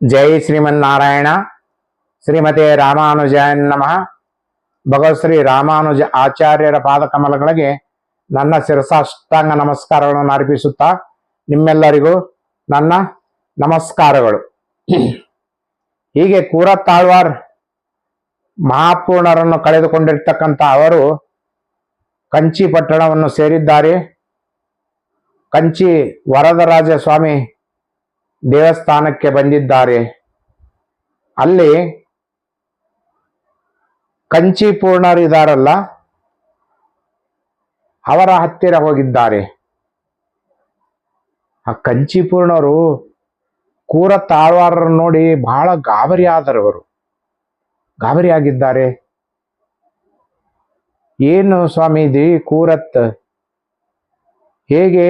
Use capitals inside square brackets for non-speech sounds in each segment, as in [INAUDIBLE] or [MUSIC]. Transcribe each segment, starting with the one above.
ಜೈ ಶ್ರೀಮನ್ನಾರಾಯಣ. ಶ್ರೀಮತಿ ರಾಮಾನುಜಾಯನ್ ನಮಃ. ಭಗವತ್ ಶ್ರೀ ರಾಮಾನುಜ ಆಚಾರ್ಯರ ಪಾದಕಮಲಗಳಿಗೆ ನನ್ನ ಶಿರಸಾಷ್ಟಾಂಗ ನಮಸ್ಕಾರಗಳನ್ನು ಅರ್ಪಿಸುತ್ತಾ ನಿಮ್ಮೆಲ್ಲರಿಗೂ ನನ್ನ ನಮಸ್ಕಾರಗಳು. ಹೀಗೆ ಕೂರ ತಾಳ್ವಾರ್ ಮಹಾಪೂರ್ಣರನ್ನು ಕಳೆದುಕೊಂಡಿರ್ತಕ್ಕಂಥ ಅವರು ಕಂಚಿ ಪಟ್ಟಣವನ್ನು ಸೇರಿದ್ದಾರೆ. ಕಂಚಿ ವರದರಾಜ ಸ್ವಾಮಿ ದೇವಸ್ಥಾನಕ್ಕೆ ಬಂದಿದ್ದಾರೆ. ಅಲ್ಲಿ ಕಂಚಿಪೂರ್ಣರಿದಾರಲ್ಲ ಅವರ ಹತ್ತಿರ ಹೋಗಿದ್ದಾರೆ. ಆ ಕಂಚಿಪೂರ್ಣರು ಕೂರ ತಾಳ್ವಾರರನ್ನು ನೋಡಿ ಬಹಳ ಗಾಬರಿ ಆದರವರು ಗಾಬರಿ ಆಗಿದ್ದಾರೆ ಏನು ಸ್ವಾಮೀಜಿ, ಕೂರತ್ ಹೇಗೆ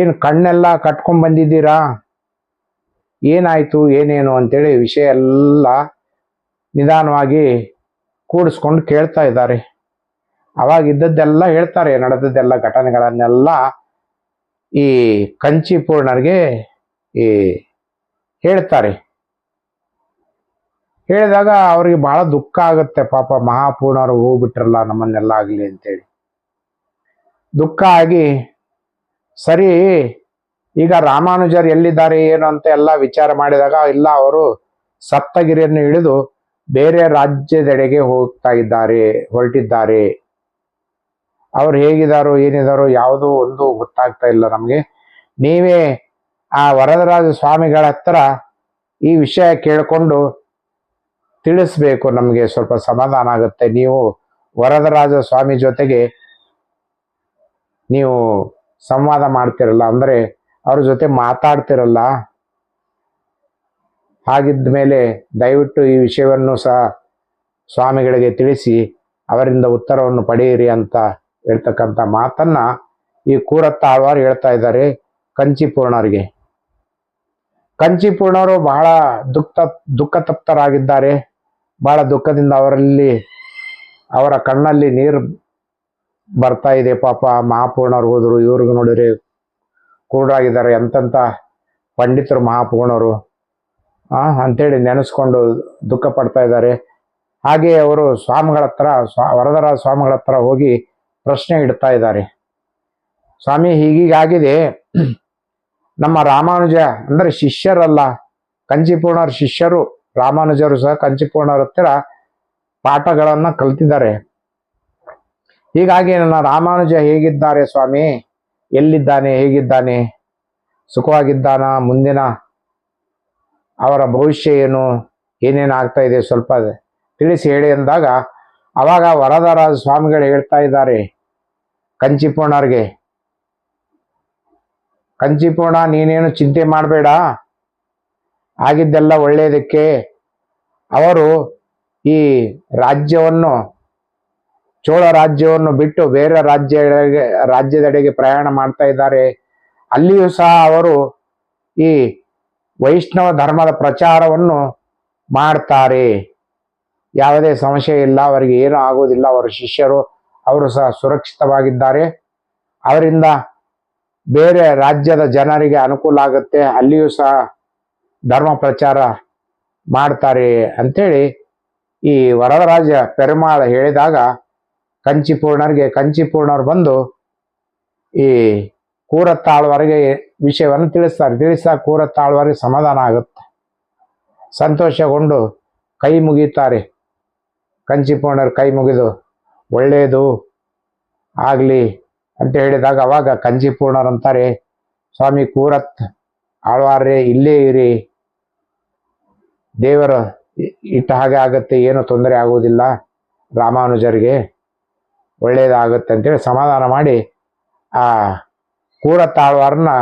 ಏನು ಕಣ್ಣೆಲ್ಲ ಕಟ್ಕೊಂಡ್ ಬಂದಿದ್ದೀರಾ? ಏನಾಯ್ತು, ಏನೇನು ಅಂತೇಳಿ ವಿಷಯ ಎಲ್ಲ ನಿಧಾನವಾಗಿ ಕೂಡಿಸ್ಕೊಂಡು ಕೇಳ್ತಾ ಇದ್ದಾರೆ. ಅವಾಗ ಇದ್ದದ್ದೆಲ್ಲ ಹೇಳ್ತಾರೆ, ನಡೆದದ್ದೆಲ್ಲ ಘಟನೆಗಳನ್ನೆಲ್ಲ ಈ ಕಂಚಿ ಪೂರ್ಣರಿಗೆ ಈ ಹೇಳ್ತಾರೆ. ಹೇಳಿದಾಗ ಅವ್ರಿಗೆ ಬಹಳ ದುಃಖ ಆಗುತ್ತೆ, ಪಾಪ ಮಹಾಪೂರ್ಣರು ಹೋಗ್ಬಿಟ್ರಲ್ಲ ನಮ್ಮನ್ನೆಲ್ಲ ಆಗಲಿ ಅಂತೇಳಿ. ದುಃಖ ಆಗಿ ಸರಿ, ಈಗ ರಾಮಾನುಜರು ಎಲ್ಲಿದ್ದಾರೆ, ಏನು ಅಂತ ಎಲ್ಲ ವಿಚಾರ ಮಾಡಿದಾಗ ಇಲ್ಲ, ಅವರು ಸಪ್ತಗಿರಿಯನ್ನು ಇಳಿದು ಬೇರೆ ರಾಜ್ಯದೆಡೆಗೆ ಹೋಗ್ತಾ ಇದ್ದಾರೆ, ಹೊರಟಿದ್ದಾರೆ. ಅವ್ರು ಹೇಗಿದಾರೋ, ಏನಿದಾರೋ ಯಾವುದೋ ಒಂದು ಗೊತ್ತಾಗ್ತಾ ಇಲ್ಲ ನಮಗೆ. ನೀವೇ ಆ ವರದರಾಜ ಸ್ವಾಮಿಗಳ ಹತ್ರ ಈ ವಿಷಯ ಕೇಳಿಕೊಂಡು ತಿಳಿಸ್ಬೇಕು, ನಮಗೆ ಸ್ವಲ್ಪ ಸಮಾಧಾನ ಆಗುತ್ತೆ. ನೀವು ವರದರಾಜ ಸ್ವಾಮಿ ಜೊತೆಗೆ ನೀವು ಸಂವಾದ ಮಾಡ್ತಿರಲ್ಲ, ಅಂದ್ರೆ ಅವ್ರ ಜೊತೆ ಮಾತಾಡ್ತಿರಲ್ಲ, ಹಾಗಿದ್ದ ಮೇಲೆ ದಯವಿಟ್ಟು ಈ ವಿಷಯವನ್ನು ಸಹ ಸ್ವಾಮಿಗಳಿಗೆ ತಿಳಿಸಿ, ಅವರಿಂದ ಉತ್ತರವನ್ನು ಪಡೆಯಿರಿ ಅಂತ ಹೇಳ್ತಕ್ಕಂಥ ಮಾತನ್ನ ಈ ಕೂರತ್ತ ಆಳ್ವಾರು ಹೇಳ್ತಾ ಇದ್ದಾರೆ ಕಂಚಿಪೂರ್ಣರಿಗೆ. ಕಂಚಿಪೂರ್ಣರು ಬಹಳ ದುಃಖ ದುಃಖ ತಪ್ತರಾಗಿದ್ದಾರೆ ಬಹಳ ದುಃಖದಿಂದ ಅವರಲ್ಲಿ, ಅವರ ಕಣ್ಣಲ್ಲಿ ನೀರು ಬರ್ತಾ ಇದೆ ಪಾಪ ಮಹಾಪೂರ್ಣರು ಹೋದ್ರು, ಇವ್ರಿಗೆ ನೋಡಿದ್ರೆ ಕುರುಡಾಗಿದ್ದಾರೆ ಎಂತೆಂಥ ಪಂಡಿತರು ಮಹಾಪೂರ್ಣರು ಆ, ಅಂತೇಳಿ ನೆನೆಸ್ಕೊಂಡು ದುಃಖ ಪಡ್ತಾ ಇದ್ದಾರೆ. ಹಾಗೆ ಅವರು ಸ್ವಾಮಿಗಳ ಹತ್ರ, ಸ್ವಾ, ವರದರಾಜ ಸ್ವಾಮಿಗಳ ಹತ್ರ ಹೋಗಿ ಪ್ರಶ್ನೆ ಇಡ್ತಾ ಇದ್ದಾರೆ. ಸ್ವಾಮಿ, ಹೀಗೀಗಾಗಿದೆ. ನಮ್ಮ ರಾಮಾನುಜ, ಅಂದ್ರೆ ಶಿಷ್ಯರಲ್ಲ ಕಂಚಿಪೂರ್ಣರ ಶಿಷ್ಯರು, ರಾಮಾನುಜರು ಸಹ ಕಂಚಿಪೂರ್ಣರ ಹತ್ತಿರ ಪಾಠಗಳನ್ನ ಕಲ್ತಿದ್ದಾರೆ. ಹೀಗಾಗಿ ನನ್ನ ರಾಮಾನುಜ ಹೇಗಿದ್ದಾರೆ ಸ್ವಾಮಿ? ಎಲ್ಲಿದ್ದಾನೆ? ಹೇಗಿದ್ದಾನೆ? ಸುಖವಾಗಿದ್ದಾನ? ಮುಂದಿನ ಅವರ ಭವಿಷ್ಯ ಏನು? ಏನೇನು ಆಗ್ತಾ ಇದೆ? ಸ್ವಲ್ಪ ತಿಳಿಸಿ ಹೇಳಿ ಅಂದಾಗ, ಅವಾಗ ವರದರಾಜ ಸ್ವಾಮಿಗಳು ಹೇಳ್ತಾ ಇದ್ದಾರೆ, ಕಂಚಿಪೂರ್ಣರಿಗೆ. ಕಂಚಿಪೂರ್ಣ, ನೀನೇನು ಚಿಂತೆ ಮಾಡಬೇಡ. ಆಗಿದ್ದೆಲ್ಲ ಒಳ್ಳೆಯದಕ್ಕೆ ಅವರು ಈ ರಾಜ್ಯವನ್ನು ಚೋಳ ರಾಜ್ಯವನ್ನು ಬಿಟ್ಟು ಬೇರೆ ರಾಜ್ಯ ರಾಜ್ಯದೆಡೆಗೆ ಪ್ರಯಾಣ ಮಾಡ್ತಾ ಇದ್ದಾರೆ. ಅಲ್ಲಿಯೂ ಸಹ ಅವರು ಈ ವೈಷ್ಣವ ಧರ್ಮದ ಪ್ರಚಾರವನ್ನು ಮಾಡ್ತಾರೆ. ಯಾವುದೇ ಸಮಸ್ಯೆ ಇಲ್ಲ, ಅವರಿಗೆ ಏನೂ ಆಗೋದಿಲ್ಲ ಅವರ ಶಿಷ್ಯರು, ಅವರು ಸಹ ಸುರಕ್ಷಿತವಾಗಿದ್ದಾರೆ. ಅವರಿಂದ ಬೇರೆ ರಾಜ್ಯದ ಜನರಿಗೆ ಅನುಕೂಲ ಆಗುತ್ತೆ. ಅಲ್ಲಿಯೂ ಸಹ ಧರ್ಮ ಪ್ರಚಾರ ಮಾಡ್ತಾರೆ ಅಂಥೇಳಿ ಈ ವರದರಾಜ ಪೆರುಮಾಳ ಹೇಳಿದಾಗ ಕಂಚಿಪೂರ್ಣರಿಗೆ ಕಂಚಿಪೂರ್ಣರು ಬಂದು ಈ ಕೂರತ್ತಾಳ್ವರಿಗೆ ವಿಷಯವನ್ನು ತಿಳಿಸ್ತಾರೆ. ತಿಳಿಸ್ತಾ ಕೂರತ್ತಾಳ್ವರಿಗೆ ಸಮಾಧಾನ ಆಗುತ್ತೆ. ಸಂತೋಷಗೊಂಡು ಕೈ ಮುಗಿತಾರೆ ಕಂಚಿಪೂರ್ಣರು ಕೈ ಮುಗಿದು ಒಳ್ಳೆಯದು ಆಗಲಿ ಅಂತ ಹೇಳಿದಾಗ ಅವಾಗ ಕಂಚಿಪೂರ್ಣರು ಅಂತಾರೆ, ಸ್ವಾಮಿ ಕೂರತ್ ಆಳ್ವಾರ್ರೆ, ಇಲ್ಲೇ ಇರಿ. ದೇವರು ಇಟ್ಟ ಹಾಗೆ ಆಗುತ್ತೆ, ಏನು ತೊಂದರೆ ಆಗುವುದಿಲ್ಲ ರಾಮಾನುಜರಿಗೆ. ಒಳ್ಳೆಯದಾಗುತ್ತೆ ಅಂತೇಳಿ ಸಮಾಧಾನ ಮಾಡಿ ಆ ಕೂರ ತಾಳ್ವಾರನ್ನ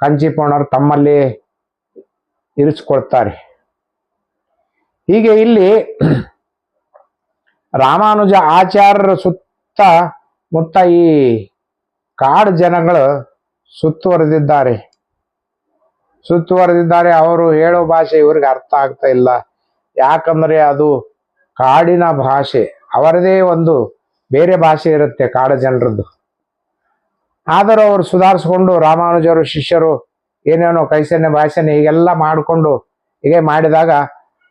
ಕಂಚಿಪೋಣರು ತಮ್ಮಲ್ಲಿ ಇರಿಸ್ಕೊಳ್ತಾರೆ ಹೀಗೆ ಇಲ್ಲಿ ರಾಮಾನುಜ ಆಚಾರ್ಯರ ಸುತ್ತ ಮುತ್ತ ಈ ಕಾಡು ಜನಗಳು ಸುತ್ತುವರೆದಿದ್ದಾರೆ ಸುತ್ತುವರೆದಿದ್ದಾರೆ ಅವರು ಹೇಳೋ ಭಾಷೆ ಇವ್ರಿಗೆ ಅರ್ಥ ಆಗ್ತಾ ಇಲ್ಲ. ಯಾಕಂದ್ರೆ ಅದು ಕಾಡಿನ ಭಾಷೆ, ಅವರದೇ ಒಂದು ಬೇರೆ ಭಾಷೆ ಇರುತ್ತೆ ಕಾಡ ಜನರದ್ದು. ಆದರೂ ಅವರು ಸುಧಾರಿಸ್ಕೊಂಡು ರಾಮಾನುಜರು ಶಿಷ್ಯರು ಏನೇನೋ ಕೈಸನ್ಯ ಭಾಷೆನೆ ಹೀಗೆಲ್ಲ ಮಾಡಿಕೊಂಡು ಹೀಗೆ ಮಾಡಿದಾಗ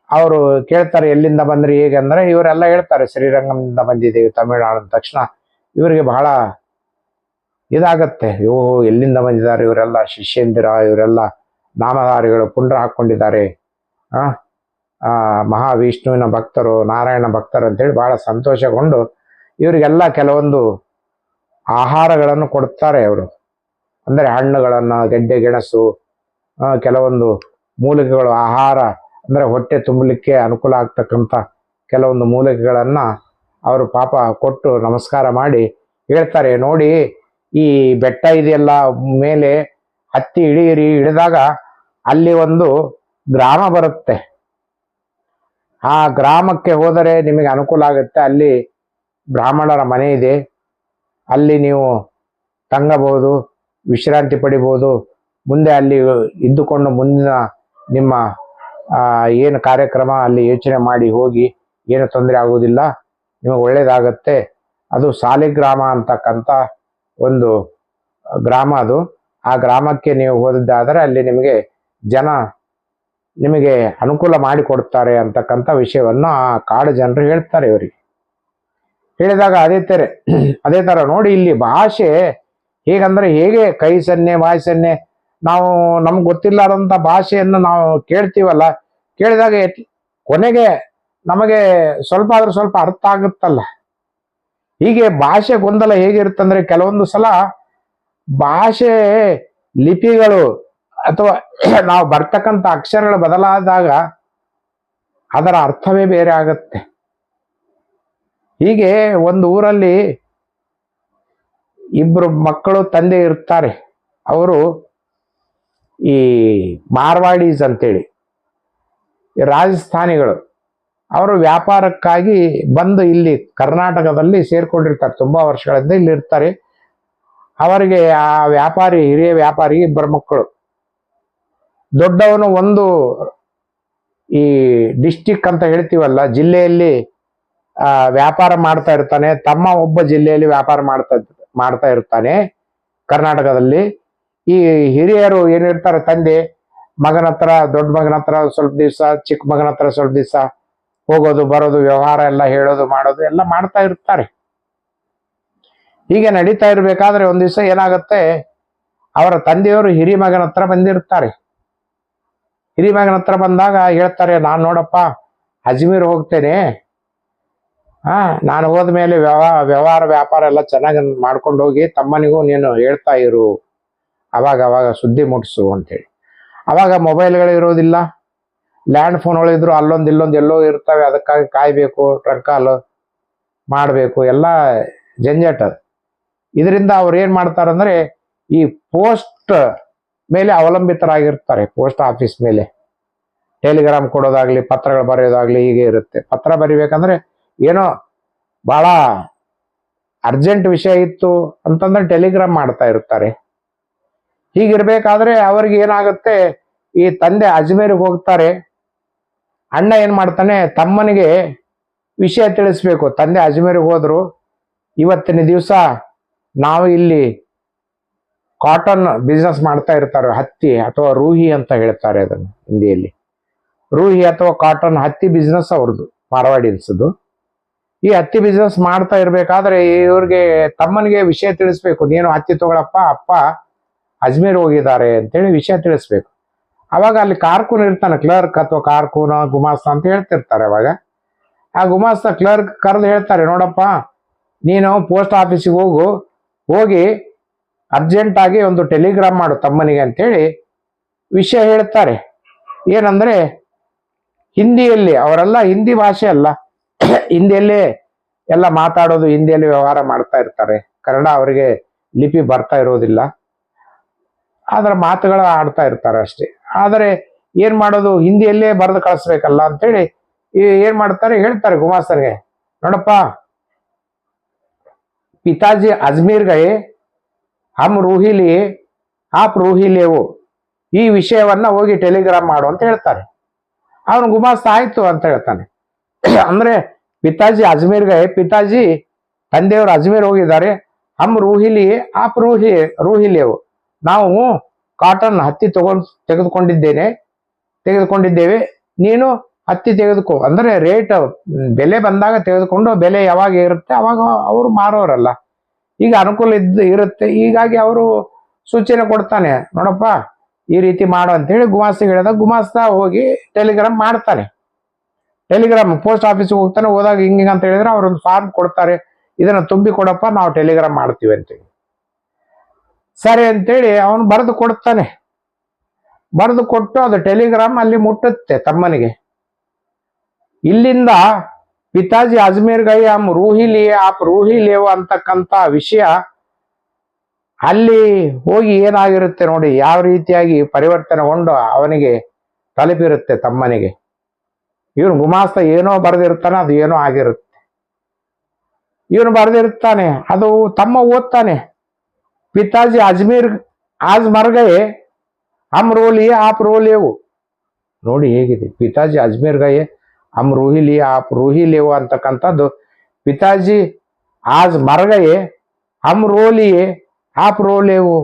ಅವರು ಕೇಳ್ತಾರೆ ಎಲ್ಲಿಂದ ಬಂದ್ರಿ ಹೇಗೆ ಅಂದ್ರೆ ಇವರೆಲ್ಲ ಹೇಳ್ತಾರೆ ಶ್ರೀರಂಗಂನಿಂದ ಬಂದಿದ್ದೀವಿ ತಮಿಳುನಾಡು ತಕ್ಷಣ ಇವರಿಗೆ ಬಹಳ ಇದಾಗತ್ತೆ. ಇವು ಎಲ್ಲಿಂದ ಬಂದಿದ್ದಾರೆ ಇವರೆಲ್ಲ? ಶಿಷ್ಯಂದಿರ ಇವರೆಲ್ಲ ನಾಮಧಾರಿಗಳು ಪುಂಡ್ರ ಹಾಕೊಂಡಿದ್ದಾರೆ ಆ ಆ, ಮಹಾವಿಷ್ಣುವಿನ ಭಕ್ತರು ನಾರಾಯಣ ಭಕ್ತರು ಅಂತೇಳಿ ಬಹಳ ಸಂತೋಷಗೊಂಡು ಇವರಿಗೆಲ್ಲ ಕೆಲವೊಂದು ಆಹಾರಗಳನ್ನು ಕೊಡ್ತಾರೆ ಅವರು. ಅಂದರೆ ಹಣ್ಣುಗಳನ್ನು, ಗೆಡ್ಡೆ, ಗೆಣಸು ಕೆಲವೊಂದು ಮೂಲಿಕೆಗಳು, ಆಹಾರ, ಅಂದರೆ ಹೊಟ್ಟೆ ತುಂಬಲಿಕ್ಕೆ ಅನುಕೂಲ ಆಗ್ತಕ್ಕಂಥ ಕೆಲವೊಂದು ಮೂಲಿಕೆಗಳನ್ನು ಅವರು ಪಾಪ ಕೊಟ್ಟು ನಮಸ್ಕಾರ ಮಾಡಿ ಹೇಳ್ತಾರೆ. ನೋಡಿ, ಈ ಬೆಟ್ಟ ಇದೆಯಲ್ಲ, ಮೇಲೆ ಹತ್ತಿ ಇಳಿಯಿರಿ ಇಳಿದಾಗ ಅಲ್ಲಿ ಒಂದು ಗ್ರಾಮ ಬರುತ್ತೆ. ಆ ಗ್ರಾಮಕ್ಕೆ ಹೋದರೆ ನಿಮಗೆ ಅನುಕೂಲ ಆಗುತ್ತೆ. ಅಲ್ಲಿ ಬ್ರಾಹ್ಮಣರ ಮನೆ ಇದೆ. ಅಲ್ಲಿ ನೀವು ತಂಗಬಹುದು, ವಿಶ್ರಾಂತಿ ಪಡಿಬಹುದು. ಮುಂದೆ ಅಲ್ಲಿ ಇದ್ದುಕೊಂಡು ಮುಂದಿನ ನಿಮ್ಮ ಏನು ಕಾರ್ಯಕ್ರಮ ಅಲ್ಲಿ ಯೋಚನೆ ಮಾಡಿ ಹೋಗಿ ಏನು ತೊಂದರೆ ಆಗುವುದಿಲ್ಲ. ನಿಮಗೆ ಒಳ್ಳೇದಾಗತ್ತೆ. ಅದು ಸಾಲಿಗ್ರಾಮ ಅಂತಕ್ಕಂಥ ಒಂದು ಗ್ರಾಮ ಅದು. ಆ ಗ್ರಾಮಕ್ಕೆ ನೀವು ಹೋದಿದ್ದಾದರೆ ಅಲ್ಲಿ ನಿಮಗೆ ಜನ ನಿಮಗೆ ಅನುಕೂಲ ಮಾಡಿಕೊಡ್ತಾರೆ ಅಂತಕ್ಕಂಥ ವಿಷಯವನ್ನು ಆ ಕಾಡು ಜನರು ಹೇಳ್ತಾರೆ ಇವರಿಗೆ. ಹೇಳಿದಾಗ ಅದೇ ತೆರೆ, [CLEARS THROAT] ಅದೇ ತರ ನೋಡಿ ಇಲ್ಲಿ ಭಾಷೆ ಹೇಗಂದ್ರೆ ಹೇಗೆ ಕೈ ಸನ್ನೆ ಬಾಯಿ ಸನ್ನೆ, ನಾವು ನಮ್ಗೆ ಗೊತ್ತಿಲ್ಲಾರಂಥ ಭಾಷೆಯನ್ನು ನಾವು ಕೇಳ್ತೀವಲ್ಲ, ಕೇಳಿದಾಗ ಕೊನೆಗೆ ನಮಗೆ ಸ್ವಲ್ಪ ಆದ್ರೂ ಸ್ವಲ್ಪ ಅರ್ಥ ಆಗುತ್ತಲ್ಲ. ಹೀಗೆ ಭಾಷೆ ಗೊಂದಲ ಹೇಗಿರುತ್ತಂದ್ರೆ ಕೆಲವೊಂದು ಸಲ ಭಾಷೆ ಲಿಪಿಗಳು ಅಥವಾ [CLEARS THROAT] ನಾವು ಬರ್ತಕ್ಕಂಥ ಅಕ್ಷರಗಳು ಬದಲಾದಾಗ ಅದರ ಅರ್ಥವೇ ಬೇರೆ ಆಗುತ್ತೆ. ಹೀಗೆ ಒಂದು ಊರಲ್ಲಿ ಇಬ್ರು ಮಕ್ಕಳು ತಂದೆ ಇರ್ತಾರೆ. ಅವರು ಈ ಮಾರ್ವಾಡೀಸ್ ಅಂತೇಳಿ, ರಾಜಸ್ಥಾನಿಗಳು. ಅವರು ವ್ಯಾಪಾರಕ್ಕಾಗಿ ಬಂದು ಇಲ್ಲಿ ಕರ್ನಾಟಕದಲ್ಲಿ ಸೇರಿಕೊಂಡಿರ್ತಾರೆ, ತುಂಬಾ ವರ್ಷಗಳಿಂದ ಇಲ್ಲಿ ಇರ್ತಾರೆ. ಅವರಿಗೆ ಆ ವ್ಯಾಪಾರಿ, ಹಿರಿಯ ವ್ಯಾಪಾರಿ ಇಬ್ಬರು ಮಕ್ಕಳು. ದೊಡ್ಡವನು ಒಂದು ಈ ಡಿಸ್ಟಿಕ್ ಅಂತ ಹೇಳ್ತೀವಲ್ಲ, ಜಿಲ್ಲೆಯಲ್ಲಿ ವ್ಯಾಪಾರ ಮಾಡ್ತಾ ಇರ್ತಾನೆ. ತಮ್ಮ ಒಬ್ಬ ಜಿಲ್ಲೆಯಲ್ಲಿ ವ್ಯಾಪಾರ ಮಾಡ್ತಾ ಮಾಡ್ತಾ ಇರ್ತಾನೆ ಕರ್ನಾಟಕದಲ್ಲಿ. ಈ ಹಿರಿಯರು ಏನಿರ್ತಾರೆ ತಂದೆ, ಮಗನ ಹತ್ರ, ದೊಡ್ಡ ಮಗನ ಹತ್ರ ಸ್ವಲ್ಪ ದಿವಸ, ಚಿಕ್ಕ ಮಗನ ಹತ್ರ ಸ್ವಲ್ಪ ದಿವಸ ಹೋಗೋದು, ಬರೋದು, ವ್ಯವಹಾರ ಎಲ್ಲ ಹೇಳೋದು, ಮಾಡೋದು ಎಲ್ಲ ಮಾಡ್ತಾ ಇರ್ತಾರೆ. ಹೀಗೆ ನಡೀತಾ ಇರ್ಬೇಕಾದ್ರೆ ಒಂದು ದಿವಸ ಏನಾಗುತ್ತೆ, ಅವರ ತಂದೆಯವರು ಹಿರಿ ಮಗನ ಹತ್ರ ಬಂದಿರ್ತಾರೆ. ಹಿರಿ ಮಗನ ಹತ್ರ ಬಂದಾಗ ಹೇಳ್ತಾರೆ, ನಾನ್ ನೋಡಪ್ಪ, ಅಜ್ಮೀರ್ ಹೋಗ್ತೇನೆ. ಹಾ, ನಾನು ಹೋದ್ಮೇಲೆ ವ್ಯವಹಾರ ವ್ಯವಹಾರ ವ್ಯಾಪಾರ ಎಲ್ಲ ಚೆನ್ನಾಗಿ ಮಾಡ್ಕೊಂಡು ಹೋಗಿ ತಮ್ಮನಿಗೂ ನೀನು ಹೇಳ್ತಾ ಇರು. ಅವಾಗ ಅವಾಗ ಸುದ್ದಿ ಮುಟ್ಸು ಅಂತೇಳಿ. ಅವಾಗ ಮೊಬೈಲ್ಗಳಿರೋದಿಲ್ಲ ಲ್ಯಾಂಡ್ ಫೋನ್ಗಳಿದ್ರು ಅಲ್ಲೊಂದು ಇಲ್ಲೊಂದು ಎಲ್ಲೋ ಇರ್ತವೆ. ಅದಕ್ಕಾಗಿ ಕಾಯಬೇಕು ಟ್ರಂಕಾಲ್ ಮಾಡಬೇಕು. ಎಲ್ಲ ಜಂಜಾಟ ಇದರಿಂದ ಅವ್ರು ಏನು ಮಾಡ್ತಾರಂದ್ರೆ ಈ ಪೋಸ್ಟ್ ಮೇಲೆ ಅವಲಂಬಿತರಾಗಿರ್ತಾರೆ. ಪೋಸ್ಟ್ ಆಫೀಸ್ ಮೇಲೆ. ಟೆಲಿಗ್ರಾಮ್ ಕೊಡೋದಾಗ್ಲಿ, ಪತ್ರಗಳು ಬರೆಯೋದಾಗ್ಲಿ ಹೀಗೆ ಇರುತ್ತೆ. ಪತ್ರ ಬರಿಬೇಕಂದ್ರೆ ಏನೋ ಬಹಳ ಅರ್ಜೆಂಟ್ ವಿಷಯ ಇತ್ತು ಅಂತಂದ್ರೆ ಟೆಲಿಗ್ರಾಮ್ ಮಾಡ್ತಾ ಇರ್ತಾರೆ. ಹೀಗಿರ್ಬೇಕಾದ್ರೆ ಅವ್ರಿಗೆ ಏನಾಗುತ್ತೆ, ಈ ತಂದೆ ಅಜ್ಮೇರಿಗೆ ಹೋಗ್ತಾರೆ. ಅಣ್ಣ ಏನ್ ಮಾಡ್ತಾನೆ, ತಮ್ಮನಿಗೆ ವಿಷಯ ತಿಳಿಸ್ಬೇಕು. ತಂದೆ ಅಜ್ಮೇರಿಗೆ ಹೋದ್ರು, ಇವತ್ತಿನ ದಿವಸ ನಾವು ಇಲ್ಲಿ ಕಾಟನ್ ಬಿಸ್ನೆಸ್ ಮಾಡ್ತಾ ಇರ್ತಾರೆ, ಹತ್ತಿ ಅಥವಾ ರೂಹಿ ಅಂತ ಹೇಳ್ತಾರೆ ಅದನ್ನು ಹಿಂದಿಯಲ್ಲಿ. ರೂಹಿ ಅಥವಾ ಕಾಟನ್ ಹತ್ತಿ ಬಿಸ್ನೆಸ್ ಅವ್ರದ್ದು ಮಾರವಾಡಿಲ್ಸದು ಈ ಹತ್ತಿ ಬಿಸ್ನೆಸ್ ಮಾಡ್ತಾ ಇರ್ಬೇಕಾದ್ರೆ ಇವ್ರಿಗೆ ತಮ್ಮನಿಗೆ ವಿಷಯ ತಿಳಿಸ್ಬೇಕು. ನೀನು ಹತ್ತಿ ತಗೊಳಪ್ಪ, ಅಪ್ಪ ಅಜ್ಮೀರ್ ಹೋಗಿದ್ದಾರೆ ಅಂತೇಳಿ ವಿಷಯ ತಿಳಿಸ್ಬೇಕು. ಅವಾಗ ಅಲ್ಲಿ ಕಾರ್ಕೂನ್ ಇರ್ತಾನೆ ಕ್ಲರ್ಕ್ ಅಥವಾ ಕಾರ್ಕೂನ, ಗುಮಾಸ್ತ ಅಂತ ಹೇಳ್ತಿರ್ತಾರೆ ಅವಾಗ. ಆ ಗುಮಾಸ್ತ ಕ್ಲರ್ಕ್ ಕರೆದು ಹೇಳ್ತಾರೆ, ನೋಡಪ್ಪ, ನೀನು ಪೋಸ್ಟ್ ಆಫೀಸಿಗೆ ಹೋಗು, ಹೋಗಿ ಅರ್ಜೆಂಟ್ ಆಗಿ ಒಂದು ಟೆಲಿಗ್ರಾಮ್ ಮಾಡು ತಮ್ಮನಿಗೆ ಅಂತೇಳಿ ವಿಷಯ ಹೇಳ್ತಾರೆ. ಏನಂದ್ರೆ, ಹಿಂದಿಯಲ್ಲಿ, ಅವರೆಲ್ಲ ಹಿಂದಿ ಭಾಷೆ ಅಲ್ಲ. [COUGHS] ಹಿಂದಿಯಲ್ಲೇ ಎಲ್ಲ ಮಾತಾಡೋದು, ಹಿಂದಿಯಲ್ಲಿ ವ್ಯವಹಾರ ಮಾಡ್ತಾ ಇರ್ತಾರೆ. ಕನ್ನಡ ಅವರಿಗೆ ಲಿಪಿ ಬರ್ತಾ ಇರೋದಿಲ್ಲ. ಆದ್ರೆ ಮಾತುಗಳ ಆಡ್ತಾ ಇರ್ತಾರೆ ಅಷ್ಟೇ. ಆದರೆ ಏನ್ ಮಾಡೋದು, ಹಿಂದಿಯಲ್ಲೇ ಬರೆದು ಕಳಿಸ್ಬೇಕಲ್ಲ ಅಂತೇಳಿ ಏನ್ ಮಾಡ್ತಾರೆ, ಹೇಳ್ತಾರೆ ಗುಮಾಸ್ತರ್ಗೆ ನೋಡಪ್ಪ, ಪಿತಾಜಿ ಅಜ್ಮೀರ್ ಗೈ, ಹಮ್ ರೂಹಿಲಿ ಆಪ್ ರೂಹಿಲೇವು, ಈ ವಿಷಯವನ್ನ ಹೋಗಿ ಟೆಲಿಗ್ರಾಮ್ ಮಾಡು ಅಂತ ಹೇಳ್ತಾರೆ. ಅವನು ಗುಮಾಸ್ತ ಆಯ್ತು ಅಂತ ಹೇಳ್ತಾನೆ. [COUGHS] ಅಂದ್ರೆ ಪಿತಾಜಿ ಅಜ್ಮೇರ್ಗೆ ಪಿತಾಜಿ ತಂದೆಯವರು ಅಜ್ಮೇರ್ ಹೋಗಿದ್ದಾರೆ. ಅಮ್ ರೂಹಿಲಿ, ಆಪ್ ರೂಹಿ, ರೂಹಿಲಿಯವು. ನಾವು ಕಾಟನ್ ಹತ್ತಿ ತಗೊಂಡ್ ತೆಗೆದುಕೊಂಡಿದ್ದೇನೆ, ತೆಗೆದುಕೊಂಡಿದ್ದೇವೆ. ನೀನು ಹತ್ತಿ ತೆಗೆದುಕೋ. ಅಂದ್ರೆ ರೇಟ್ ಬೆಲೆ ಬಂದಾಗ ತೆಗೆದುಕೊಂಡು ಬೆಲೆ ಯಾವಾಗ ಇರುತ್ತೆ, ಅವಾಗ ಅವರು ಮಾರೋರಲ್ಲ. ಈಗ ಅನುಕೂಲ ಇದ್ದ, ಇರುತ್ತೆ. ಹೀಗಾಗಿ ಅವರು ಸೂಚನೆ ಕೊಡ್ತಾನೆ, ನೋಡಪ್ಪ, ಈ ರೀತಿ ಮಾಡು ಅಂತೇಳಿ ಗುಮಾಸ್ತ ಹೇಳಿದಾಗ ಗುಮಾಸ್ತ ಹೋಗಿ ಟೆಲಿಗ್ರಾಮ್ ಮಾಡ್ತಾನೆ. ಟೆಲಿಗ್ರಾಮ್, ಪೋಸ್ಟ್ ಆಫೀಸ್ಗೆ ಹೋಗ್ತಾನೆ, ಹೋದಾಗ ಹಿಂಗೆ ಅಂತ ಹೇಳಿದ್ರೆ ಅವ್ರೊಂದು ಫಾರ್ಮ್ ಕೊಡ್ತಾರೆ. ಇದನ್ನ ತುಂಬಿ ಕೊಡಪ್ಪ, ನಾವು ಟೆಲಿಗ್ರಾಮ್ ಮಾಡ್ತೀವಿ ಅಂತೇಳಿ ಸರಿ ಅಂತೇಳಿ ಅವನು ಬರೆದು ಕೊಡ್ತಾನೆ. ಬರೆದು ಕೊಟ್ಟು ಅದು ಟೆಲಿಗ್ರಾಮ್ ಅಲ್ಲಿ ಮುಟ್ಟುತ್ತೆ ತಮ್ಮನಿಗೆ. ಇಲ್ಲಿಂದ ಪಿತಾಜಿ ಅಜ್ಮೀರ್ ಗೈ ಆಮ್ ರೂಹಿ ಲಿಯೆ ಆಪ್ ರೂಹಿ ಲೇವ ಅಂತಕ್ಕಂಥ ವಿಷಯ ಅಲ್ಲಿ ಹೋಗಿ ಏನಾಗಿರುತ್ತೆ ನೋಡಿ, ಯಾವ ರೀತಿಯಾಗಿ ಪರಿವರ್ತನೆಗೊಂಡು ಅವನಿಗೆ ತಲುಪಿರುತ್ತೆ ತಮ್ಮನಿಗೆ. ಇವನು ಗುಮಾಸ್ತ ಏನೋ ಬರೆದಿರ್ತಾನೆ ಅದು ಏನೋ ಆಗಿರುತ್ತೆ. ಇವನು ಬರೆದಿರ್ತಾನೆ ಅದು ತಮ್ಮ ಓದ್ತಾನೆ. ಪಿತಾಜಿ ಅಜ್ಮೀರ್ ಆಜ್ ಮರ್ಗೈ ಅಮ್ರೋಲಿ ರೋಲಿಯೇ ಆಪ್ ರೋಲೇವು ನೋಡಿ ಹೇಗಿದೆ, ಪಿತಾಜಿ ಅಜ್ಮೀರ್ ಗೈ ಹಮ್ ರೂಹಿ ಲಿಯೇ ಆಪ್ ರೋಹಿ ಲೇವು ಅಂತಕ್ಕಂಥದ್ದು. ಪಿತಾಜಿ ಆಜ್ ಮರ್ಗೈ ಅಮ್ ರೋಲಿಯೇ ಆಪ್ ರೋಲೇವು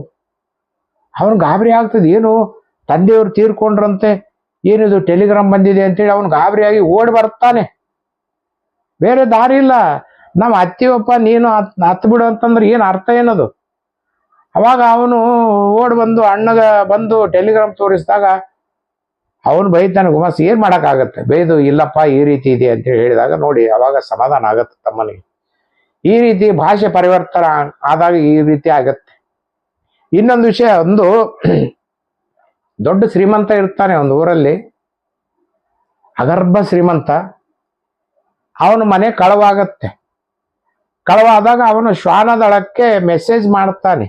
ಅವನು ಗಾಬರಿ ಆಗ್ತದೆ, ಏನು ತಂದೆಯವರು ತೀರ್ಕೊಂಡ್ರಂತೆ. ಏನಿದು ಟೆಲಿಗ್ರಾಮ್ ಬಂದಿದೆ ಅಂತೇಳಿ ಅವನು ಗಾಬರಿಯಾಗಿ ಓಡಿ ಬರ್ತಾನೆ. ಬೇರೆ ದಾರಿ ಇಲ್ಲ. ನಮ್ಮ ಅತ್ತಿವಪ್ಪ ನೀನು ಹತ್ ಬಿಡು ಅಂತಂದ್ರೆ ಏನು ಅರ್ಥ ಏನದು? ಅವಾಗ ಅವನು ಓಡ್ ಬಂದು, ಅಣ್ಣಗ ಬಂದು ಟೆಲಿಗ್ರಾಮ್ ತೋರಿಸಿದಾಗ ಅವನು ಬೈತಾನೆ, ಗುಮಾಸ್, ಏನು ಮಾಡೋಕ್ಕಾಗತ್ತೆ? ಬೈದು, ಇಲ್ಲಪ್ಪ, ಈ ರೀತಿ ಇದೆ ಅಂತ ಹೇಳಿದಾಗ ನೋಡಿ, ಅವಾಗ ಸಮಾಧಾನ ಆಗತ್ತೆ ತಮ್ಮನಿಗೆ. ಈ ರೀತಿ ಭಾಷೆ ಪರಿವರ್ತನೆ ಆದಾಗ ಈ ರೀತಿ ಆಗತ್ತೆ. ಇನ್ನೊಂದು ವಿಷಯ, ಒಂದು ದೊಡ್ಡ ಶ್ರೀಮಂತ ಇರ್ತಾನೆ ಒಂದು ಊರಲ್ಲಿ. ಅಗರ್ಭ ಶ್ರೀಮಂತ. ಅವನ ಮನೆ ಕಳವಾಗತ್ತೆ. ಕಳವಾದಾಗ ಅವನು ಶ್ವಾನದಳಕ್ಕೆ ಮೆಸೇಜ್ ಮಾಡ್ತಾನೆ.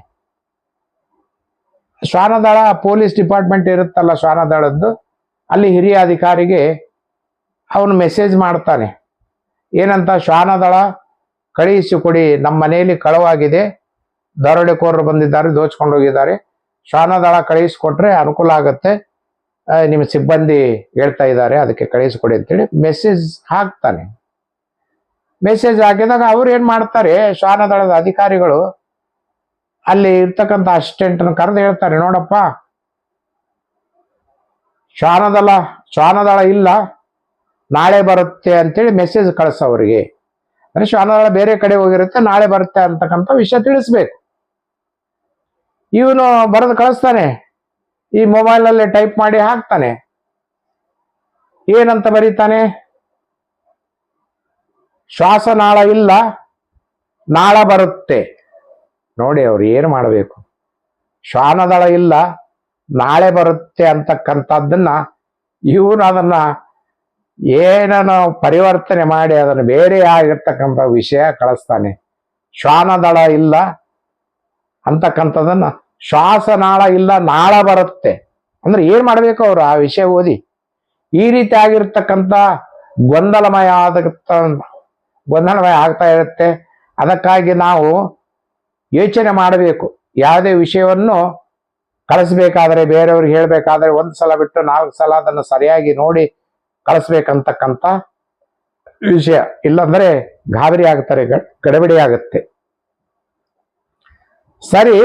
ಶ್ವಾನದಳ ಪೊಲೀಸ್ ಡಿಪಾರ್ಟ್ಮೆಂಟ್ ಇರುತ್ತಲ್ಲ ಶ್ವಾನದಳದ್ದು, ಅಲ್ಲಿ ಹಿರಿಯ ಅಧಿಕಾರಿಗೆ ಅವನು ಮೆಸೇಜ್ ಮಾಡ್ತಾನೆ. ಏನಂತ, ಶ್ವಾನದಳ ಕಳುಹಿಸಿ ಕೊಡಿ ನಮ್ಮ ಮನೆಯಲ್ಲಿ ಕಳವಾಗಿದೆ ದರೋಡೆಕೋರರು ಬಂದಿದ್ದಾರೆ, ದೋಚ್ಕೊಂಡು ಹೋಗಿದ್ದಾರೆ. ಶ್ವಾನದಳ ಕಳಿಸ್ಕೊಟ್ರೆ ಅನುಕೂಲ ಆಗುತ್ತೆ. ನಿಮ್ಮ ಸಿಬ್ಬಂದಿ ಹೇಳ್ತಾ ಇದ್ದಾರೆ, ಅದಕ್ಕೆ ಕಳಿಸ್ಕೊಡಿ ಅಂತೇಳಿ ಮೆಸೇಜ್ ಹಾಕ್ತಾನೆ. ಮೆಸೇಜ್ ಹಾಕಿದಾಗ ಅವ್ರು ಏನು ಮಾಡ್ತಾರೆ ಶ್ವಾನದಳದ ಅಧಿಕಾರಿಗಳು ಅಲ್ಲಿ ಇರ್ತಕ್ಕಂಥ ಅಸಿಸ್ಟೆಂಟ್ನ ಕರೆದು ಹೇಳ್ತಾರೆ, ನೋಡಪ್ಪ ಶ್ವಾನದಳ ಶ್ವಾನದಳ ಇಲ್ಲ, ನಾಳೆ ಬರುತ್ತೆ ಅಂತೇಳಿ ಮೆಸೇಜ್ ಕಳಿಸ ಅವರಿಗೆ. ಅಂದ್ರೆ ಶ್ವಾನದಳ ಬೇರೆ ಕಡೆ ಹೋಗಿರುತ್ತೆ, ನಾಳೆ ಬರುತ್ತೆ ಅಂತಕ್ಕಂಥ ವಿಷಯ ತಿಳಿಸ್ಬೇಕು. ಇವನು ಬರೆದು ಕಳಿಸ್ತಾನೆ. ಈ ಮೊಬೈಲಲ್ಲಿ ಟೈಪ್ ಮಾಡಿ ಹಾಕ್ತಾನೆ. ಏನಂತ ಬರೀತಾನೆ? ಶ್ವಾಸನಾಳ ಇಲ್ಲ, ನಾಳ ಬರುತ್ತೆ. ನೋಡಿ ಅವ್ರು ಏನು ಮಾಡಬೇಕು? ಶ್ವಾನದಳ ಇಲ್ಲ, ನಾಳೆ ಬರುತ್ತೆ ಅಂತಕ್ಕಂಥದ್ದನ್ನ ಇವನು ಅದನ್ನ ಏನನ್ನು ಪರಿವರ್ತನೆ ಮಾಡಿ ಅದನ್ನು ಬೇರೆ ಆಗಿರ್ತಕ್ಕಂಥ ವಿಷಯ ಕಳಿಸ್ತಾನೆ. ಶ್ವಾನದಳ ಇಲ್ಲ ಅಂತಕ್ಕಂಥದ್ದನ್ನ ಶ್ವಾಸನಾಳ ಇಲ್ಲ, ನಾಳ ಬರುತ್ತೆ. ಅಂದ್ರೆ ಏನ್ ಮಾಡ್ಬೇಕು ಅವ್ರು? ಆ ವಿಷಯ ಓದಿ. ಈ ರೀತಿ ಆಗಿರ್ತಕ್ಕಂಥ ಗೊಂದಲಮಯ ಆದ ಗೊಂದಲಮಯ ಆಗ್ತಾ ಇರುತ್ತೆ. ಅದಕ್ಕಾಗಿ ನಾವು ಯೋಚನೆ ಮಾಡಬೇಕು. ಯಾವುದೇ ವಿಷಯವನ್ನು ಕಳಿಸ್ಬೇಕಾದ್ರೆ, ಬೇರೆಯವ್ರಿಗೆ ಹೇಳಬೇಕಾದ್ರೆ ಒಂದು ಸಲ ಬಿಟ್ಟು ನಾಲ್ಕು ಸಲ ಅದನ್ನು ಸರಿಯಾಗಿ ನೋಡಿ ಕಳಿಸ್ಬೇಕಂತಕ್ಕಂಥ ವಿಷಯ. ಇಲ್ಲಂದ್ರೆ ಗಾಬರಿ ಆಗ್ತಾರೆ ಗಡಬಿಡಿ ಆಗುತ್ತೆ. ಸರಿ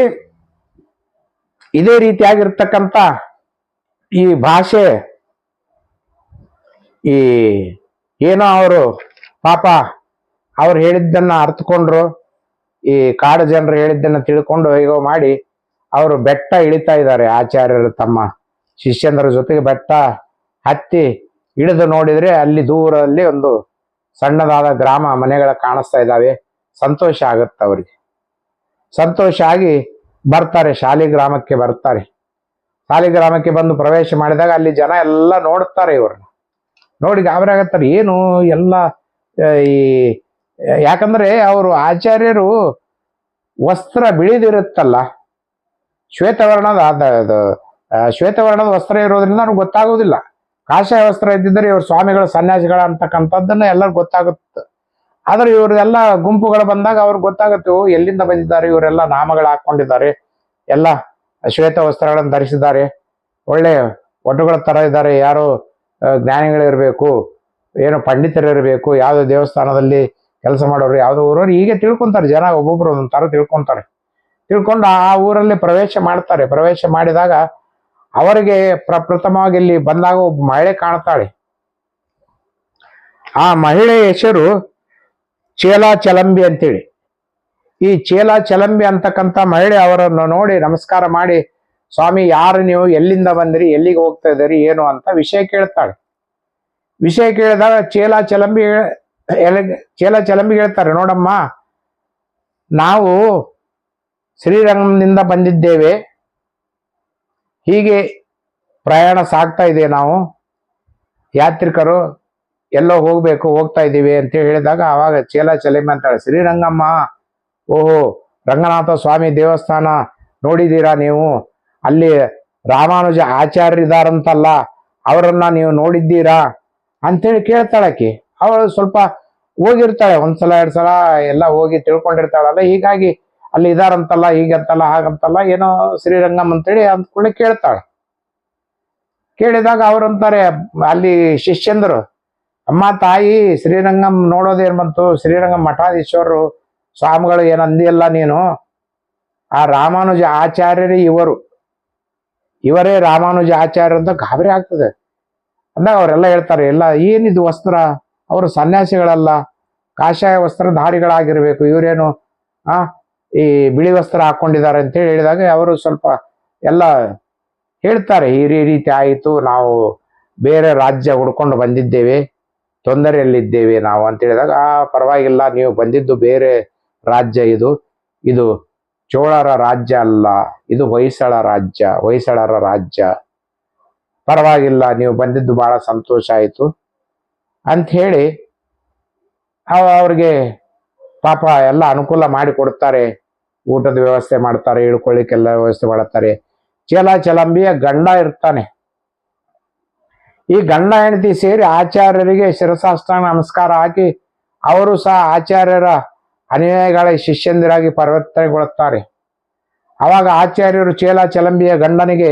ಇದೇ ರೀತಿಯಾಗಿರ್ತಕ್ಕಂಥ ಈ ಭಾಷೆ, ಈ ಏನೋ ಅವರು ಪಾಪ ಅವ್ರು ಹೇಳಿದ್ದನ್ನ ಅರ್ಥಕೊಂಡ್ರು ಈ ಕಾಡು ಜನರು ಹೇಳಿದ್ದನ್ನ ತಿಳ್ಕೊಂಡು ಹೇಗೋ ಮಾಡಿ ಅವರು ಬೆಟ್ಟ ಇಳಿತಾ ಇದ್ದಾರೆ. ಆಚಾರ್ಯರು ತಮ್ಮ ಶಿಷ್ಯಂದರ ಜೊತೆಗೆ ಬೆಟ್ಟ ಹತ್ತಿ ಇಳಿದು ನೋಡಿದ್ರೆ ಅಲ್ಲಿ ದೂರದಲ್ಲಿ ಒಂದು ಸಣ್ಣದಾದ ಗ್ರಾಮ ಮನೆಗಳ ಕಾಣಿಸ್ತಾ ಇದ್ದಾವೆ. ಸಂತೋಷ ಆಗುತ್ತೆ ಅವರಿಗೆ. ಸಂತೋಷ ಆಗಿ ಬರ್ತಾರೆ ಶಾಲಿಗ್ರಾಮಕ್ಕೆ ಬರ್ತಾರೆ. ಶಾಲಿಗ್ರಾಮಕ್ಕೆ ಬಂದು ಪ್ರವೇಶ ಮಾಡಿದಾಗ ಅಲ್ಲಿ ಜನ ಎಲ್ಲ ನೋಡ್ತಾರೆ ಇವ್ರನ್ನ. ನೋಡಿ ಗಾಬರಿ ಆಗತ್ತಾರೆ ಏನು ಎಲ್ಲ ಈ, ಯಾಕಂದ್ರೆ ಅವರು ಆಚಾರ್ಯರು ವಸ್ತ್ರ ಬಿಳಿದಿರುತ್ತಲ್ಲ, ಶ್ವೇತವರ್ಣದ ಶ್ವೇತವರ್ಣದ ವಸ್ತ್ರ ಇರೋದ್ರಿಂದ ನನಗೆ ಗೊತ್ತಾಗೋದಿಲ್ಲ. ಕಾಷಾಯ ವಸ್ತ್ರ ಇದ್ದಿದ್ದರೆ ಇವರು ಸ್ವಾಮಿಗಳ ಸನ್ಯಾಸಿಗಳ ಅಂತಕ್ಕಂಥದ್ದನ್ನ ಎಲ್ಲರಿಗೂ ಗೊತ್ತಾಗುತ್ತೆ ಆದ್ರೆ ಇವ್ರದೆಲ್ಲ ಗುಂಪುಗಳು ಬಂದಾಗ ಅವ್ರಿಗೆ ಗೊತ್ತಾಗುತ್ತೆ ಎಲ್ಲಿಂದ ಬಂದಿದ್ದಾರೆ, ಇವರೆಲ್ಲ ನಾಮಗಳು ಹಾಕೊಂಡಿದ್ದಾರೆ ಎಲ್ಲ ಶ್ವೇತ ವಸ್ತ್ರಗಳನ್ನು ಧರಿಸಿದ್ದಾರೆ. ಒಳ್ಳೆ ಒಡ್ಡುಗಳ ತರ ಇದ್ದಾರೆ. ಯಾರು ಜ್ಞಾನಿಗಳಿರಬೇಕು, ಏನು ಇರಬೇಕು ಯಾವುದೋ ದೇವಸ್ಥಾನದಲ್ಲಿ ಕೆಲಸ ಮಾಡೋರು, ಯಾವುದೋ ಊರವ್ರು, ಹೀಗೆ ತಿಳ್ಕೊಂತಾರೆ. ಜನ ಒಬ್ಬೊಬ್ರು ಒಂದೊಂದು ತರ ತಿಳ್ಕೊಂತಾರೆ. ತಿಳ್ಕೊಂಡು ಆ ಊರಲ್ಲಿ ಪ್ರವೇಶ ಮಾಡ್ತಾರೆ. ಪ್ರವೇಶ ಮಾಡಿದಾಗ ಅವರಿಗೆ ಪ್ರಪ್ರಥಮವಾಗಿ ಇಲ್ಲಿ ಬಂದಾಗ ಒಬ್ಬ ಮಹಿಳೆ ಕಾಣ್ತಾಳೆ. ಆ ಮಹಿಳೆ ಹೆಸರು ಚೇಲಾ ಚಲಂಬಿ ಅಂತೇಳಿ. ಈ ಚೇಲಾ ಚಲಂಬಿ ಅಂತಕ್ಕಂಥ ಮಹಿಳೆ ಅವರನ್ನು ನೋಡಿ ನಮಸ್ಕಾರ ಮಾಡಿ, ಸ್ವಾಮಿ, ಯಾರು ನೀವು? ಎಲ್ಲಿಂದ ಬಂದಿರಿ? ಎಲ್ಲಿಗೆ ಹೋಗ್ತಾ ಇದ್ದೀರಿ? ಏನು? ಅಂತ ವಿಷಯ ಕೇಳ್ತಾಳೆ. ವಿಷಯ ಕೇಳಿದಾಗ ಚೇಲಾ ಚಲಂಬಿ ಚೇಲ ಚಲಂಬಿ ಹೇಳ್ತಾರೆ, ನೋಡಮ್ಮ, ನಾವು ಶ್ರೀರಂಗದಿಂದ ಬಂದಿದ್ದೇವೆ. ಹೀಗೆ ಪ್ರಯಾಣ ಸಾಗ್ತಾ ಇದೆ ನಾವು. ಯಾತ್ರಿಕರು ಎಲ್ಲೋ ಹೋಗ್ಬೇಕು, ಹೋಗ್ತಾ ಇದ್ದೀವಿ ಅಂತ ಹೇಳಿದಾಗ ಆವಾಗ ಚೇಲ ಚಲಿಮೆ ಅಂತಾಳೆ ಶ್ರೀರಂಗಮ್ಮ, ಓಹೋ, ರಂಗನಾಥ ಸ್ವಾಮಿ ದೇವಸ್ಥಾನ ನೋಡಿದ್ದೀರಾ ನೀವು? ಅಲ್ಲಿ ರಾಮಾನುಜ ಆಚಾರ್ಯ ಇದಾರಂತಲ್ಲ ಅವರನ್ನ ನೀವು ನೋಡಿದ್ದೀರಾ? ಅಂತೇಳಿ ಕೇಳ್ತಾಳಕಿ ಅವಳು ಸ್ವಲ್ಪ ಹೋಗಿರ್ತಾಳೆ, ಒಂದ್ಸಲ, ಎರಡು ಸಲ ಎಲ್ಲ ಹೋಗಿ ತಿಳ್ಕೊಂಡಿರ್ತಾಳಲ್ಲ, ಹೀಗಾಗಿ ಅಲ್ಲಿ ಇದಾರಂತಲ್ಲ, ಹೀಗಂತಲ್ಲ, ಹಾಗಂತಲ್ಲ, ಏನೋ ಶ್ರೀರಂಗಮ್ ಅಂತೇಳಿ ಅಂದ್ಕೊಳ್ಳಿ ಕೇಳ್ತಾಳೆ. ಕೇಳಿದಾಗ ಅವ್ರಂತಾರೆ, ಅಲ್ಲಿ ಶಿಷ್ಯಂದರು ಅಮ್ಮ, ತಾಯಿ, ಶ್ರೀರಂಗಂ ನೋಡೋದೇನ್ ಬಂತು? ಶ್ರೀರಂಗಂ ಮಠಾಧೀಶ್ವರರು ಸ್ವಾಮಿಗಳು ಏನಂದಿಯಲ್ಲ ನೀನು? ಆ ರಾಮಾನುಜ ಆಚಾರ್ಯರೇ ಇವರು. ಇವರೇ ರಾಮಾನುಜ ಆಚಾರ್ಯ ಅಂತ ಗಾಬರಿ ಆಗ್ತದೆ. ಅಂದಾಗ ಅವರೆಲ್ಲ ಹೇಳ್ತಾರೆ ಎಲ್ಲ ಏನಿದು ವಸ್ತ್ರ? ಅವರು ಸನ್ಯಾಸಿಗಳಲ್ಲ. ಕಾಷಾಯ ವಸ್ತ್ರಧಾರಿಗಳಾಗಿರ್ಬೇಕು ಇವರೇನು, ಆ, ಈ ಬಿಳಿ ವಸ್ತ್ರ ಹಾಕೊಂಡಿದ್ದಾರೆ ಅಂತೇಳಿ ಹೇಳಿದಾಗ ಅವರು ಸ್ವಲ್ಪ ಎಲ್ಲ ಹೇಳ್ತಾರೆ ಈ ರೀತಿ ಆಯಿತು, ನಾವು ಬೇರೆ ರಾಜ್ಯ ಹುಡ್ಕೊಂಡು ಬಂದಿದ್ದೇವೆ. ತೊಂದರೆಯಲ್ಲಿದ್ದೇವೆ ನಾವು ಅಂತ ಹೇಳಿದಾಗ, ಆ, ಪರವಾಗಿಲ್ಲ, ನೀವು ಬಂದಿದ್ದು ಬೇರೆ ರಾಜ್ಯ ಇದು. ಇದು ಚೋಳರ ರಾಜ್ಯ ಅಲ್ಲ, ಇದು ಹೊಯ್ಸಳ ರಾಜ್ಯ, ಹೊಯ್ಸಳರ ರಾಜ್ಯ. ಪರವಾಗಿಲ್ಲ, ನೀವು ಬಂದಿದ್ದು ಬಹಳ ಸಂತೋಷ ಆಯಿತು. ಅಂತ ಹೇಳಿ ಅವ- ಅವ್ರಿಗೆ ಪಾಪ ಎಲ್ಲ ಅನುಕೂಲ ಮಾಡಿ ಕೊಡ್ತಾರೆ. ಊಟದ ವ್ಯವಸ್ಥೆ ಮಾಡ್ತಾರೆ, ಇಳ್ಕೊಳ್ಳಿಕ್ಕೆಲ್ಲ ವ್ಯವಸ್ಥೆ ಮಾಡ್ತಾರೆ. ಚೇಲ ಚಲಂಬಿಯ ಗಂಡ ಇರ್ತಾನೆ. ಈ ಗಂಡ ಹೆಂಡತಿ ಸೇರಿ ಆಚಾರ್ಯರಿಗೆ ಶಿರಸಾಷ್ಟಾಂಗ ನಮಸ್ಕಾರ ಹಾಕಿ ಅವರು ಸಹ ಆಚಾರ್ಯರ ಅನುಯಾಯಿಗಳ ಶಿಷ್ಯಂದಿರಾಗಿ ಪರಿವರ್ತನೆಗೊಳ್ಳುತ್ತಾರೆ. ಅವಾಗ ಆಚಾರ್ಯರು ಚೇಲ ಚಲಂಬಿಯ ಗಂಡನಿಗೆ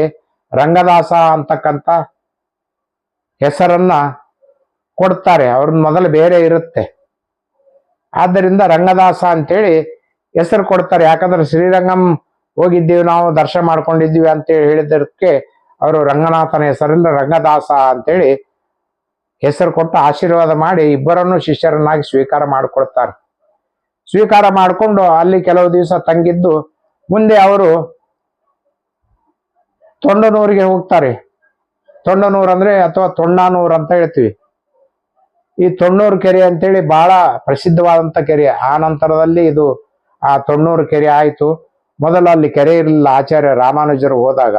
ರಂಗದಾಸ ಅಂತಕ್ಕಂಥ ಹೆಸರನ್ನ ಕೊಡ್ತಾರೆ. ಅವ್ರನ್ನ ಮೊದಲು ಬೇರೆ ಇರುತ್ತೆ. ಆದ್ದರಿಂದ ರಂಗದಾಸ ಅಂತೇಳಿ ಹೆಸರು ಕೊಡ್ತಾರೆ. ಯಾಕಂದ್ರೆ ಶ್ರೀರಂಗಂ ಹೋಗಿದ್ದೀವಿ ನಾವು, ದರ್ಶನ ಮಾಡ್ಕೊಂಡಿದ್ದೀವಿ ಅಂತೇಳಿ ಹೇಳಿದ್ದಕ್ಕೆ ಅವರು ರಂಗನಾಥನ ಹೆಸರಿಂದ ರಂಗದಾಸ ಅಂತೇಳಿ ಹೆಸರು ಕೊಟ್ಟು ಆಶೀರ್ವಾದ ಮಾಡಿ ಇಬ್ಬರನ್ನು ಶಿಷ್ಯರನ್ನಾಗಿ ಸ್ವೀಕಾರ ಮಾಡಿಕೊಡ್ತಾರೆ ಸ್ವೀಕಾರ ಮಾಡಿಕೊಂಡು ಅಲ್ಲಿ ಕೆಲವು ದಿವಸ ತಂಗಿದ್ದು ಮುಂದೆ ಅವರು ತೊಂಡನೂರಿಗೆ ಹೋಗ್ತಾರೆ. ತೊಂಡನೂರು ಅಂದ್ರೆ ಅಥವಾ ತೊಂಡಾನೂರು ಅಂತ ಹೇಳ್ತೀವಿ. ಈ ತೊಣ್ಣೂರು ಕೆರೆ ಅಂತೇಳಿ ಬಹಳ ಪ್ರಸಿದ್ಧವಾದಂತ ಕೆರೆ. ಆ ನಂತರದಲ್ಲಿ ಇದು ಆ ತೊಣ್ಣೂರು ಕೆರೆ ಆಯಿತು. ಮೊದಲು ಅಲ್ಲಿ ಕೆರೆ ಇರಲಿಲ್ಲ. ಆಚಾರ್ಯ ರಾಮಾನುಜರು ಹೋದಾಗ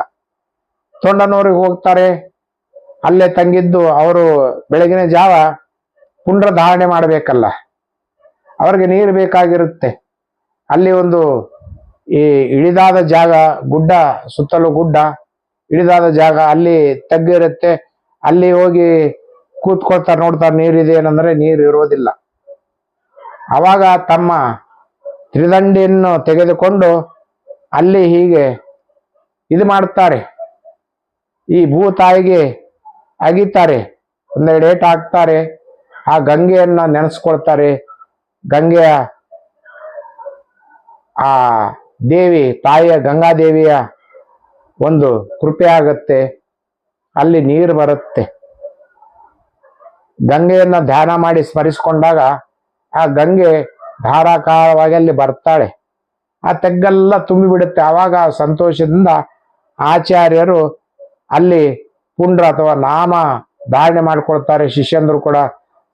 ತೊಂಡನೂರಿಗೆ ಹೋಗ್ತಾರೆ. ಅಲ್ಲೇ ತಂಗಿದ್ದು ಅವರು ಬೆಳಗಿನ ಜಾವ ಪುಂಡ್ರ ಧಾರಣೆ ಮಾಡಬೇಕಲ್ಲ. ಅವ್ರಿಗೆ ನೀರು ಬೇಕಾಗಿರುತ್ತೆ. ಅಲ್ಲಿ ಒಂದು ಈ ಇಳಿದಾದ ಜಾಗ, ಗುಡ್ಡ, ಸುತ್ತಲೂ ಗುಡ್ಡ ಇಳಿದಾದ ಜಾಗ ಅಲ್ಲಿ ತಗ್ಗಿರುತ್ತೆ ಅಲ್ಲಿ ಹೋಗಿ ಕೂತ್ಕೊಳ್ತಾರೆ, ನೋಡ್ತಾರೆ ನೀರಿದೆ ಏನಂದ್ರೆ ನೀರು ಇರೋದಿಲ್ಲ ಅವಾಗ ತಮ್ಮ ತ್ರಿದಂಡಿಯನ್ನು ತೆಗೆದುಕೊಂಡು ಅಲ್ಲಿ ಹೀಗೆ ಇದು ಮಾಡ್ತಾರೆ. ಈ ಭೂತಾಯಿಗೆ ಅಗಿತಾರೆ, ಒಂದೆರಡು ಏಟ್ ಹಾಕ್ತಾರೆ, ಆ ಗಂಗೆಯನ್ನ ನೆನೆಸ್ಕೊಳ್ತಾರೆ. ಗಂಗೆಯ, ಆ ದೇವಿ, ತಾಯಿಯ, ಗಂಗಾದೇವಿಯ ಒಂದು ಕೃಪೆ ಆಗತ್ತೆ, ಅಲ್ಲಿ ನೀರು ಬರುತ್ತೆ. ಗಂಗೆಯನ್ನ ಧ್ಯಾನ ಮಾಡಿ ಸ್ಮರಿಸಿಕೊಂಡಾಗ ಆ ಗಂಗೆ ಧಾರಾಕಾರವಾಗಿ ಅಲ್ಲಿ ಬರ್ತಾಳೆ. ಆ ತೆಗ್ಗೆಲ್ಲ ತುಂಬಿ ಬಿಡುತ್ತೆ ಆವಾಗ ಸಂತೋಷದಿಂದ ಆಚಾರ್ಯರು ಅಲ್ಲಿ ಪುಂಡ್ರ ಅಥವಾ ನಾಮ ಧಾರಣೆ ಮಾಡ್ಕೊಳ್ತಾರೆ ಶಿಷ್ಯಂದ್ರು ಕೂಡ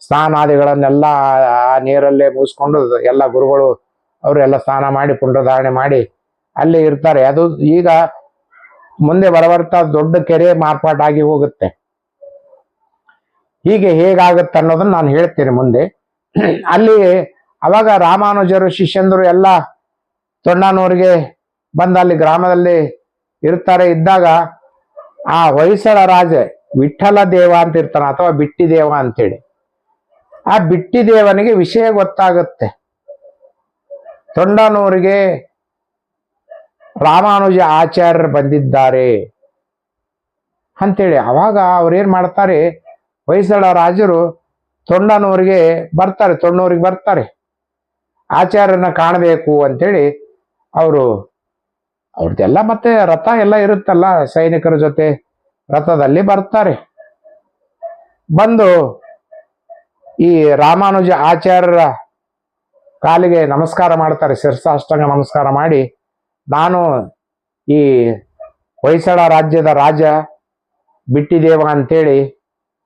ಸ್ನಾನಾದಿಗಳನ್ನೆಲ್ಲ ಆ- ನೀರಲ್ಲೇ ಮುಗಿಸ್ಕೊಂಡು ಎಲ್ಲ ಗುರುಗಳು ಅವರೆಲ್ಲ ಸ್ನಾನ ಮಾಡಿ ಪುಂಡ್ರ ಧಾರಣೆ ಮಾಡಿ ಅಲ್ಲಿ ಇರ್ತಾರೆ. ಅದು ಈಗ ಮುಂದೆ ಬರಬರ್ತಾ ದೊಡ್ಡ ಕೆರೆ ಮಾರ್ಪಾಟಾಗಿ ಹೋಗುತ್ತೆ. ಹೀಗೆ ಹೇಗಾಗುತ್ತೆ ಅನ್ನೋದನ್ನ ನಾನು ಹೇಳ್ತೇನೆ ಮುಂದೆ. ಅಲ್ಲಿ ಅವಾಗ ರಾಮಾನುಜರು ಶಿಷ್ಯಂದರು ಎಲ್ಲ ತೊಂಡನೂರಿಗೆ ಬಂದು ಅಲ್ಲಿ ಗ್ರಾಮದಲ್ಲಿ ಇರ್ತಾರೆ. ಇದ್ದಾಗ ಆ ಹೊಯ್ಸಳ ರಾಜ ವಿಠಲ ದೇವ ಅಂತ ಇರ್ತಾನೆ ಅಥವಾ ಬಿಟ್ಟಿ ದೇವ ಅಂತೇಳಿ. ಆ ಬಿಟ್ಟಿ ದೇವನಿಗೆ ವಿಷಯ ಗೊತ್ತಾಗುತ್ತೆ. ತೊಂಡನೂರಿಗೆ ರಾಮಾನುಜ ಆಚಾರ್ಯರು ಬಂದಿದ್ದಾರೆ ಅಂತೇಳಿ. ಅವಾಗ ಅವ್ರೇನ್ ಮಾಡ್ತಾರೆ, ಹೊಯ್ಸಳ ರಾಜರು ತೊಂಡನೂರಿಗೆ ಬರ್ತಾರೆ ತೊಣ್ಣೂರಿಗೆ ಬರ್ತಾರೆ. ಆಚಾರ್ಯನ ಕಾಣಬೇಕು ಅಂತೇಳಿ ಅವರು ಅವ್ರದ್ದೆಲ್ಲ ಮತ್ತೆ ರಥ ಎಲ್ಲ ಇರುತ್ತಲ್ಲ ಸೈನಿಕರ ಜೊತೆ, ರಥದಲ್ಲಿ ಬರ್ತಾರೆ. ಬಂದು ಈ ರಾಮಾನುಜ ಆಚಾರ್ಯರ ಕಾಲಿಗೆ ನಮಸ್ಕಾರ ಮಾಡ್ತಾರೆ ಶಿರ್ಸಾಷ್ಟಾಂಗ ನಮಸ್ಕಾರ ಮಾಡಿ, ನಾನು ಈ ಹೊಯ್ಸಳ ರಾಜ್ಯದ ರಾಜ ಬಿಟ್ಟಿದೇವ ಅಂತೇಳಿ,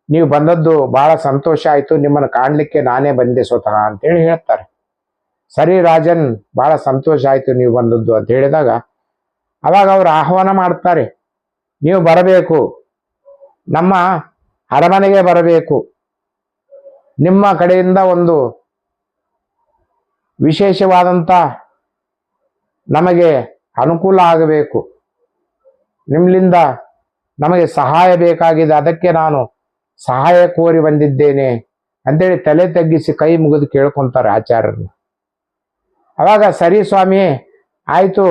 ನೀವು ಬಂದದ್ದು ಬಹಳ ಸಂತೋಷ ಆಯ್ತು, ನಿಮ್ಮನ್ನು ಕಾಣಲಿಕ್ಕೆ ನಾನೇ ಬಂದೆ ಸ್ವತಃ ಅಂತೇಳಿ ಹೇಳ್ತಾರೆ. ಸರಿ ರಾಜನ್, ಬಹಳ ಸಂತೋಷ ಆಯ್ತು ನೀವು ಬಂದದ್ದು ಅಂತ ಹೇಳಿದಾಗ ಅವಾಗ ಅವರು ಆಹ್ವಾನ ಮಾಡ್ತಾರೆ, ನೀವು ಬರಬೇಕು, ನಮ್ಮ ಅರಮನೆಗೆ ಬರಬೇಕು. ನಿಮ್ಮ ಕಡೆಯಿಂದ ಒಂದು ವಿಶೇಷವಾದಂಥ ನಮಗೆ ಅನುಕೂಲ ಆಗಬೇಕು. ನಿಮ್ಮಿಂದ ನಮಗೆ ಸಹಾಯ ಬೇಕಾಗಿದೆ, ಅದಕ್ಕೆ ನಾನು ಸಹಾಯ ಕೋರಿ ಬಂದಿದ್ದೇನೆ ಅಂತೇಳಿ ತಲೆ ತಗ್ಗಿಸಿ ಕೈ ಮುಗಿದು ಕೇಳ್ಕೊಂತಾರೆ ಆಚಾರ್ಯರು ಅವಾಗ ಸರಿ ಸ್ವಾಮಿ ಆಯ್ತು.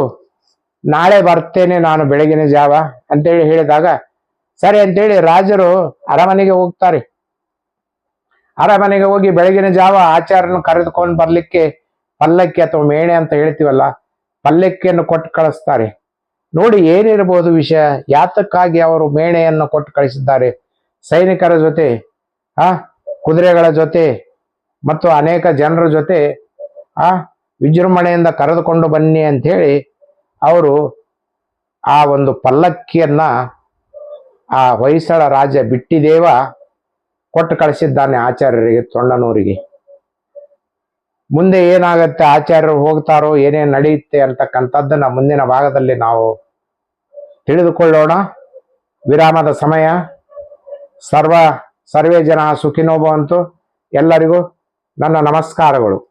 ನಾಳೆ ಬರ್ತೇನೆ ನಾನು ಬೆಳಗಿನ ಜಾವ ಅಂತೇಳಿ ಹೇಳಿದಾಗ, ಸರಿ ಅಂತೇಳಿ ರಾಜರು ಅರಮನೆಗೆ ಹೋಗ್ತಾರೆ. ಅರಮನೆಗೆ ಹೋಗಿ ಬೆಳಗಿನ ಜಾವ ಆಚಾರ್ಯನ ಕರೆದುಕೊಂಡು ಬರ್ಲಿಕ್ಕೆ ಪಲ್ಲಕ್ಕಿ ಅಥವಾ ಮೇಣೆ ಅಂತ ಹೇಳ್ತೀವಲ್ಲ, ಪಲ್ಲಕ್ಕಿಯನ್ನು ಕೊಟ್ಟು ಕಳಿಸ್ತಾರೆ. ನೋಡಿ ಏನಿರಬಹುದು ವಿಷಯ, ಯಾತಕ್ಕಾಗಿ ಅವರು ಮೇಣೆಯನ್ನು ಕೊಟ್ಟು ಕಳಿಸಿದ್ದಾರೆ? ಸೈನಿಕರ ಜೊತೆ, ಆ, ಕುದುರೆಗಳ ಜೊತೆ ಮತ್ತು ಅನೇಕ ಜನರ ಜೊತೆ, ಆ, ವಿಜೃಂಭಣೆಯಿಂದ ಕರೆದುಕೊಂಡು ಬನ್ನಿ ಅಂತ ಹೇಳಿ ಅವರು ಆ ಒಂದು ಪಲ್ಲಕ್ಕಿಯನ್ನ ಆ ಹೊಯ್ಸಳ ರಾಜ ಬಿಟ್ಟಿದೇವ ಕೊಟ್ಟು ಕಳಿಸಿದ್ದಾನೆ ಆಚಾರ್ಯರಿಗೆ, ತೊಂಡನೂರಿಗೆ. ಮುಂದೆ ಏನಾಗತ್ತೆ, ಆಚಾರ್ಯರು ಹೋಗ್ತಾರೋ ಏನೇನು ನಡೆಯುತ್ತೆ ಅಂತಕ್ಕಂಥದ್ದನ್ನ ಮುಂದಿನ ಭಾಗದಲ್ಲಿ ನಾವು ತಿಳಿದುಕೊಳ್ಳೋಣ. ವಿರಾಮದ ಸಮಯ. ಸರ್ವ ಸರ್ವೇ ಜನ ಸುಖಿನೋಭವಂತು ಎಲ್ಲರಿಗೂ ನನ್ನ ನಮಸ್ಕಾರಗಳು.